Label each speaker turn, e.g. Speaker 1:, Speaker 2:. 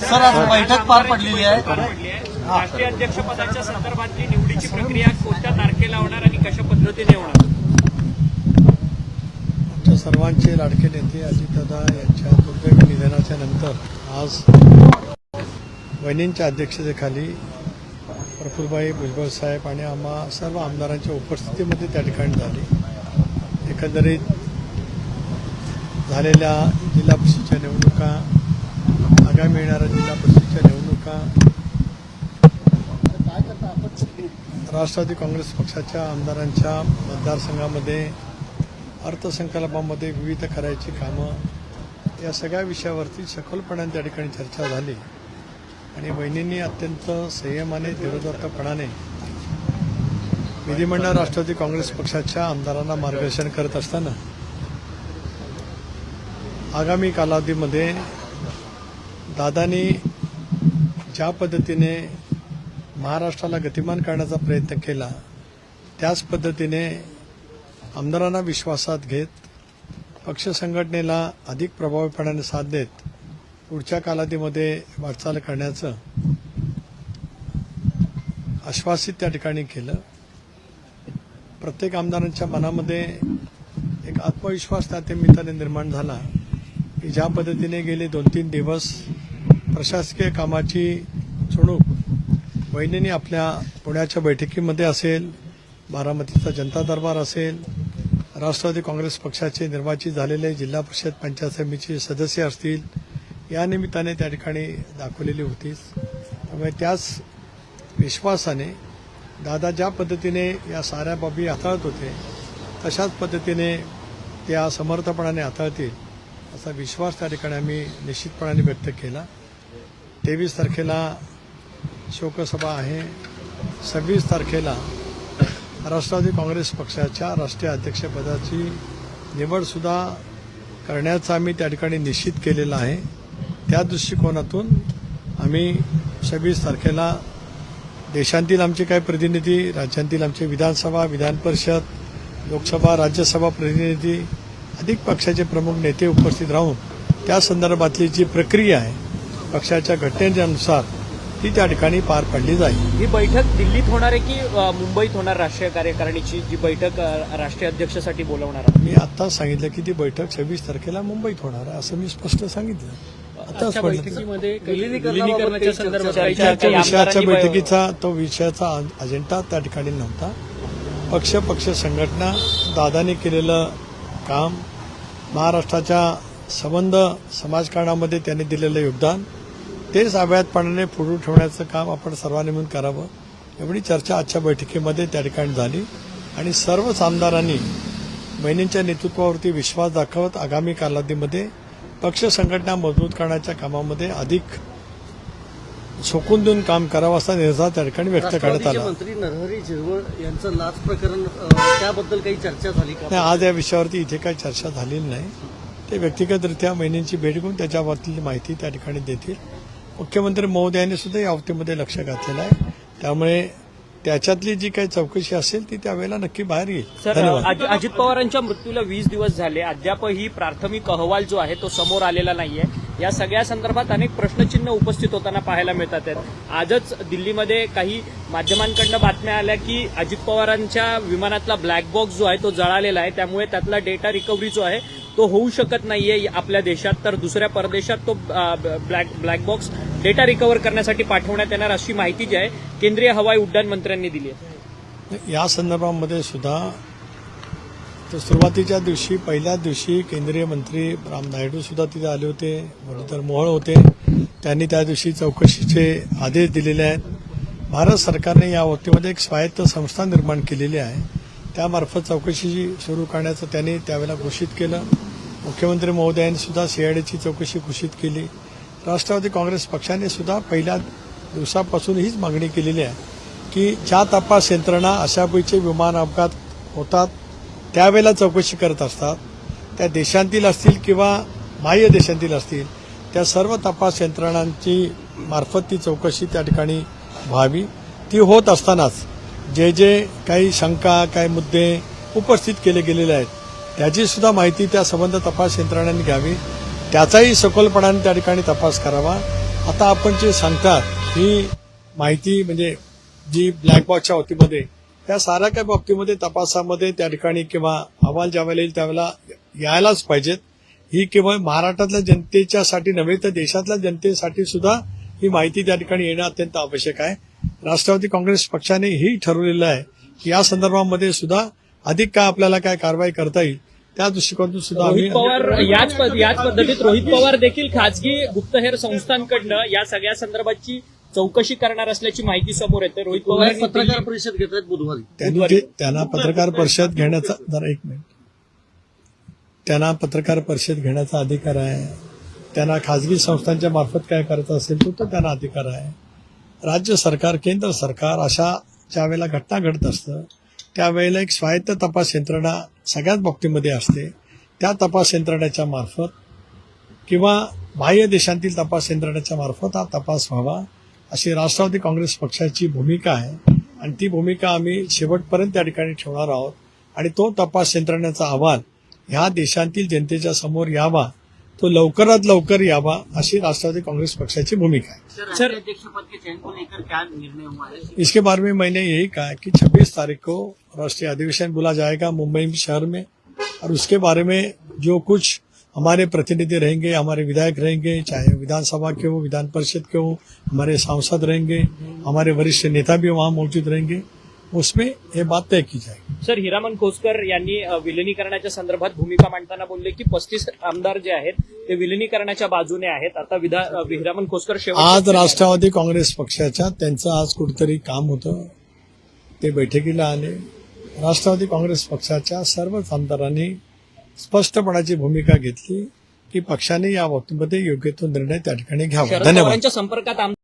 Speaker 1: Sir आज बैठक पार पडलेली आहे.
Speaker 2: पडली आहे राष्ट्रीय अध्यक्षपदाच्या संदर्भातली निवडीची प्रक्रिया कोणत्या तारखेला होणार आणि कशा पद्धतीने होणार?
Speaker 3: आमच्या सर्वांचे लाडके नेते अजितदादा यांच्या दुर्दैवी निधनाच्या नंतर आज वहिनींच्या अध्यक्षतेखाली प्रफुल्लभाई भुजबळ साहेब आणि आम्हा सर्व आमदारांच्या उपस्थितीमध्ये त्या ठिकाणी झाली. एकंदरीत झालेल्या जिल्हा परिषदच्या निवडणुका आगामी येणाऱ्या जिल्हा परिषदेच्या निवडणुका? राष्ट्रवादी काँग्रेस पक्षाच्या आमदारांच्या मतदारसंघामध्ये अर्थसंकल्पामध्ये विविध करायची कामं या सगळ्या विषयावरती सखोलपणाने त्या ठिकाणी चर्चा झाली. आणि बहिणींनी अत्यंत संयमाने धीरोदात्तपणाने विधिमंडळ राष्ट्रवादी काँग्रेस पक्षाच्या आमदारांना मार्गदर्शन करत असताना आगामी कालावधीमध्ये दादानी ज्या पद्धतीने महाराष्ट्राला गतिमान करण्याचा प्रयत्न केला त्याच पद्धतीने आमदारांना विश्वासात घेत पक्ष संघटनेला अधिक प्रभावीपणाने साथ देत पुढच्या कालावधीमध्ये वाटचाल करण्याचं आश्वासित त्या ठिकाणी केलं. प्रत्येक आमदारांच्या मनामध्ये एक आत्मविश्वास त्या निमित्ताने निर्माण झाला की ज्या पद्धतीने गेले दोन तीन दिवस प्रशासकीय कामाची चुणूक वहिनींनी आपल्या पुण्याच्या बैठकीमध्ये असेल बारामतीचा जनता दरबार असेल राष्ट्रवादी काँग्रेस पक्षाचे निर्वाचित झालेले जिल्हा परिषद पंचायत समितीचे सदस्य असतील या निमित्ताने त्या ठिकाणी दाखवलेली होतीच त्यामुळे त्याच विश्वासाने दादा ज्या पद्धतीने या साऱ्या बाबी हाताळत होते तशाच पद्धतीने त्या समर्थपणाने हाताळतील असा विश्वास त्या ठिकाणी आम्ही निश्चितपणाने व्यक्त केला. तेवीस तारखेला शोकसभा आहे. सव्वीस तारखेला राष्ट्रवादी काँग्रेस पक्षाच्या राष्ट्रीय अध्यक्षपदाची निवडसुद्धा करण्याचा आम्ही त्या ठिकाणी निश्चित केलेला आहे. त्या दृष्टिकोनातून आम्ही सव्वीस तारखेला देशांतील आमचे काही प्रतिनिधी राज्यांतील आमचे विधानसभा विधान परिषद लोकसभा राज्यसभा प्रतिनिधी अधिक पक्षाचे प्रमुख नेते उपस्थित राहून त्या संदर्भातली जी प्रक्रिया आहे पक्षाच्या घटनेनुसार ती त्या ठिकाणी पार पाडली जाईल.
Speaker 2: ही बैठक दिल्लीत होणार आहे की अ, मुंबईत होणार राष्ट्रीय कार्यकारिणीची जी बैठक अ, राष्ट्रीय अध्यक्षासाठी बोलवणार? आहे
Speaker 3: मी आता सांगितलं की ती बैठक सव्वीस तारखेला मुंबईत होणार आहे असं मी स्पष्ट सांगितलं. आताच
Speaker 2: आजच्या
Speaker 3: पडलं
Speaker 2: बैठकीमध्ये विलिनीकरणाच्या संदर्भात काही
Speaker 3: त्या
Speaker 2: चर्चा
Speaker 3: विषयाच्या
Speaker 2: आमदारांनी
Speaker 3: बैठकीचा तो विषयाचा अजेंडा त्या ठिकाणी नव्हता. पक्ष पक्ष संघटना दादाने केलेलं काम महाराष्ट्राच्या संबंध समाजकारणामध्ये त्यांनी दिलेलं योगदान तेच अव्याहतपणाने पुढे ठेवण्याचं काम आपण सर्वांनी मिळून करावं. एवढी चर्चा आजच्या बैठकीमध्ये त्या ठिकाणी झाली. आणि सर्वच आमदारांनी बहिणींच्या नेतृत्वावरती विश्वास दाखवत आगामी कालावधीमध्ये पक्ष संघटना मजबूत करण्याच्या कामामध्ये अधिक झोकून देऊन काम करावं असा निर्धार त्या ठिकाणी व्यक्त करण्यात आला.
Speaker 4: मंत्री नरहरी झिरवळ यांचं लाच प्रकरण त्याबद्दल काही चर्चा झाली का?
Speaker 3: नाही आज या विषयावरती इथे काही चर्चा झालेली नाही. ते व्यक्तिगतरित्या महिन्यांची भेट घेऊन त्याच्यावरती माहिती त्या ठिकाणी देतील. मुख्यमंत्री महोदयांनी सुद्धा या बाबतीमध्ये लक्ष घातलेलं आहे. त्यामुळे त्याच्यातली जी काही चौकशी असेल ती त्यावेळेला नक्की बाहेर येईल.
Speaker 2: सर
Speaker 3: धन्यवाद.
Speaker 2: अज- अजित पवारांच्या मृत्यूला वीस दिवस झाले. अद्यापही प्राथमिक अहवाल जो आहे तो समोर आलेला नाहीये. या सगळ्या संदर्भात अनेक प्रश्नचिन्ह उपस्थित होताना पाहायला मिळतात. आहेत आजच दिल्लीमध्ये काही माध्यमांकडनं बातम्या आल्या की अजित पवारांच्या विमानातला ब्लॅक बॉक्स जो आहे तो जळालेला आहे. त्यामुळे त्यातला डेटा रिकव्हरी जो आहे तो होऊ शकत नाहीये आपल्या देशात. तर दुसऱ्या परदेशात तो black black box data recover करण्यासाठी पाठवण्यात येणार अशी माहिती जी आहे केंद्रीय हवाई उड्डाण मंत्र्यांनी दिली आहे.
Speaker 3: या संदर्भामध्ये सुद्धा तर सुरुवातीच्या दिवशी पहिल्या दिवशी केंद्रीय मंत्री राम नायडू सुद्धा तिथे आले होते. मुरलीधर मोहोळ होते. त्यांनी त्या दिवशी चौकशीचे आदेश दिलेले आहेत. भारत सरकारने या बाबतीमध्ये एक स्वायत्त संस्था निर्माण केलेली आहे. त्यामार्फत चौकशी सुरू करण्याचं त्यांनी त्यावेळेला घोषित केलं. मुख्यमंत्री महोदयांनी सुद्धा सीआयडीची चौकशी घोषित केली. राष्ट्रवादी काँग्रेस पक्षाने सुद्धा पहिल्या दिवसापासून हीच मागणी केलेली आहे की ज्या तपास यंत्रणा अशापैकी विमान अपघात होतात त्यावेळेला चौकशी करत असतात. त्या देशांतील असतील किंवा बाह्य देशांतील असतील त्या सर्व तपास यंत्रणांची मार्फत ती चौकशी त्या ठिकाणी व्हावी. ती होत असतानाच जे जे काही शंका काही मुद्दे उपस्थित केले गेलेले आहेत याची सुद्धा माहिती त्या संबंध तपास यंत्रणांनी घ्यावी. त्याचाही सखोलपणाने त्या ठिकाणी तपास करावा. आता आपण जे सांगतात ही माहिती म्हणजे जी ब्लॅक बॉक्सच्या बाबतीमध्ये त्या साऱ्या काही बाबतीमध्ये तपासामध्ये त्या ठिकाणी किंवा अहवाल ज्यावेळेला येईल त्यावेळेला यायलाच पाहिजेत. ही केवळ महाराष्ट्रातल्या जनतेच्यासाठी नव्हे तर देशातल्या जनतेसाठी सुद्धा ही माहिती त्या ठिकाणी येणं अत्यंत आवश्यक आहे. राष्ट्रवादी काँग्रेस पक्षाने ही ठरवलेलं आहे की या संदर्भामध्ये सुद्धा अधिक काय आपल्याला काय कारवाई करता येईल त्या दृष्टिकोनातून सुद्धा आम्ही
Speaker 2: रोहित पवार याच पद- याच पद्धतीत रोहित पवार देखील खासगी गुप्तहेर संस्थांकडनं या सगळ्या संदर्भाची चौकशी करणार असल्याची माहिती समोर येते. रोहित पवार
Speaker 4: पत्रकार परिषद घेत आहेत बुधवारी.
Speaker 3: त्यांनी ते त्यांना पत्रकार परिषद घेण्याचा जरा एक मिनिट. त्यांना पत्रकार परिषद घेण्याचा अधिकार आहे. त्यांना खाजगी संस्थांच्या मार्फत काय करायचं असेल तो तो त्यांना अधिकार आहे. राज्य सरकार केंद्र सरकार अशा ज्या वेळेला घटना घडत असतं त्यावेळेला एक स्वायत्त तपास यंत्रणा सगळ्याच बाबतीमध्ये असते. त्या तपास यंत्रणेच्या मार्फत किंवा बाह्य देशांतील तपास यंत्रणेच्या मार्फत हा तपास व्हावा अशी राष्ट्रवादी काँग्रेस पक्षाची भूमिका आहे. आणि ती भूमिका आम्ही शेवटपर्यंत त्या ठिकाणी ठेवणार आहोत. आणि तो तपास यंत्रणेचा अहवाल ह्या देशांतील जनतेच्या समोर यावा तो लवकरात लवकर यावा अशी राष्ट्रवादी काँग्रेस पक्षाची भूमिका आहे.
Speaker 2: सर
Speaker 5: अध्यक्ष पद के चयन को लेकर क्या निर्णय हुआ है?
Speaker 3: इसके बारे में मैंने यही कहा कि 26 तारीख को राष्ट्रीय अधिवेशन बुला जाएगा मुंबई शहर में और उसके बारे में जो कुछ हमारे प्रतिनिधि रहेंगे हमारे विधायक रहेंगे चाहे विधानसभा के हो विधान परिषद के हो हमारे सांसद रहेंगे हमारे वरिष्ठ नेता भी वहाँ मौजूद रहेंगे उसमें ये बात तय की जाएगी।
Speaker 2: सर हिरामन खोसकर यांनी विलिनीकरणाच्या संदर्भात भूमिका मांडताना बोलले की पस्तीस आमदार जे आहेत ते विलिनीकरणाच्या बाजूने आहेत. आता विधा हिरामन खोसकर
Speaker 3: आज राष्ट्रवादी काँग्रेस पक्षाच्या त्यांचं आज कुठेतरी काम होतं. ते बैठकीला आले. राष्ट्रवादी काँग्रेस पक्षाच्या सर्वच आमदारांनी स्पष्टपणाची भूमिका घेतली की पक्षाने या बाबतीमध्ये योग्य तो निर्णय त्या ठिकाणी घ्यावा. धन्यवाद.
Speaker 2: संपर्कात